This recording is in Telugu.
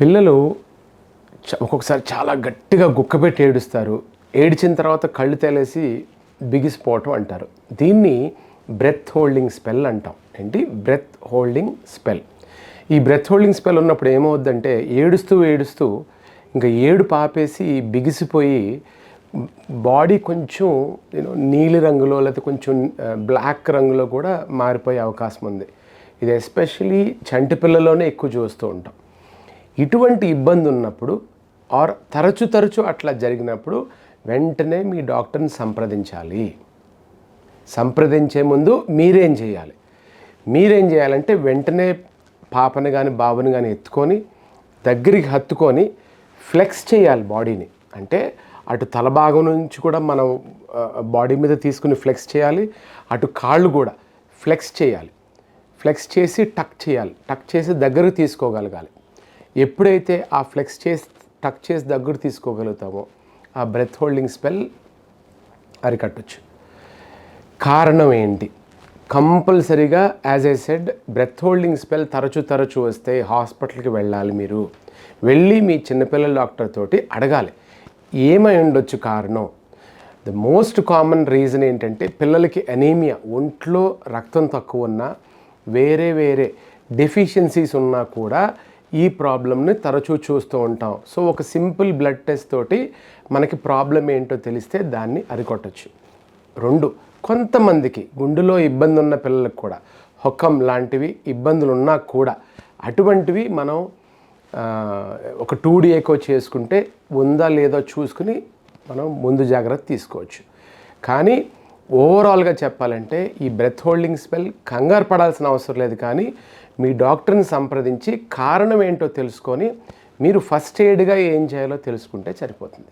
పిల్లలు చ- ఒక్కొక్కసారి చాలా గట్టిగా గుక్కపెట్టి ఏడుస్తారు. ఏడిచిన తర్వాత కళ్ళు తేలేసి బిగిసిపోవటం అంటారు. దీన్ని బ్రెత్ హోల్డింగ్ స్పెల్ అంటాం. ఏంటి? Breath holding spell. ఈ బ్రెత్ హోల్డింగ్ స్పెల్ ఉన్నప్పుడు ఏమవుద్దంటే ఏడుస్తూ ఏడుస్తూ ఇంకా ఏడు పాపేసి బిగిసిపోయి బాడీ కొంచెం నీలి రంగులో లేకపోతే కొంచెం బ్లాక్ రంగులో కూడా మారిపోయే అవకాశం ఉంది. ఇది ఎస్పెషలీ చంటి పిల్లల్లోనే ఎక్కువ చూస్తూ ఉంటాం. ఇటువంటి ఇబ్బంది ఉన్నప్పుడు ఆర్ తరచు తరచు అట్లా జరిగినప్పుడు వెంటనే మీ డాక్టర్ని సంప్రదించాలి. సంప్రదించే ముందు మీరేం చేయాలి? మీరేం చేయాలంటే వెంటనే పాపని కానీ బాబుని కానీ ఎత్తుకొని దగ్గరికి హత్తుకొని ఫ్లెక్స్ చేయాలి బాడీని. అంటే అటు తల భాగం నుంచి కూడా మనం బాడీ మీద తీసుకుని ఫ్లెక్స్ చేయాలి అటు కాళ్ళు కూడా ఫ్లెక్స్ చేయాలి. ఫ్లెక్స్ చేసి టక్ చేయాలి. టక్ చేసి దగ్గరకు తీసుకోగలగాలి. ఎప్పుడైతే ఆ ఫ్లెక్స్ చేసి టక్ చేసి దగ్గర తీసుకోగలుగుతామో ఆ బ్రెత్ హోల్డింగ్ స్పెల్ అరికట్టచ్చు. కారణం ఏంటి? కంపల్సరీగా as I said breath holding spell తరచు తరచు వస్తే హాస్పిటల్కి వెళ్ళాలి మీరు. వెళ్ళి మీ చిన్నపిల్లల డాక్టర్ తోటి అడగాలి. ఏమై ఉండొచ్చు కారణం? ద మోస్ట్ కామన్ రీజన్ ఏంటంటే పిల్లలకి అనీమియా ఒంట్లో రక్తం తక్కువ ఉన్నా వేరే వేరే డెఫిషియన్సీస్ ఉన్నా కూడా ఈ ప్రాబ్లమ్ని తరచూ చూస్తూ ఉంటాం. సో ఒక సింపుల్ బ్లడ్ టెస్ట్ తోటి మనకి ప్రాబ్లం ఏంటో తెలిస్తే దాన్ని అరికొట్టచ్చు రెండు కొంతమందికి గుండెలో ఇబ్బంది ఉన్న పిల్లలకు కూడా హొక్కం లాంటివి ఇబ్బందులు ఉన్నా కూడా అటువంటివి మనం ఒక టూ డీ చేసుకుంటే ఉందా లేదో చూసుకుని మనం ముందు జాగ్రత్త తీసుకోవచ్చు. కానీ ఓవరాల్గా చెప్పాలంటే ఈ బ్రెత్ హోల్డింగ్ స్పెల్ కంగారు పడాల్సిన అవసరం లేదు కానీ మీ డాక్టర్ని సంప్రదించి కారణం ఏంటో తెలుసుకొని మీరు ఫస్ట్ ఎయిడ్గా ఏం చేయాలో తెలుసుకుంటే సరిపోతుంది.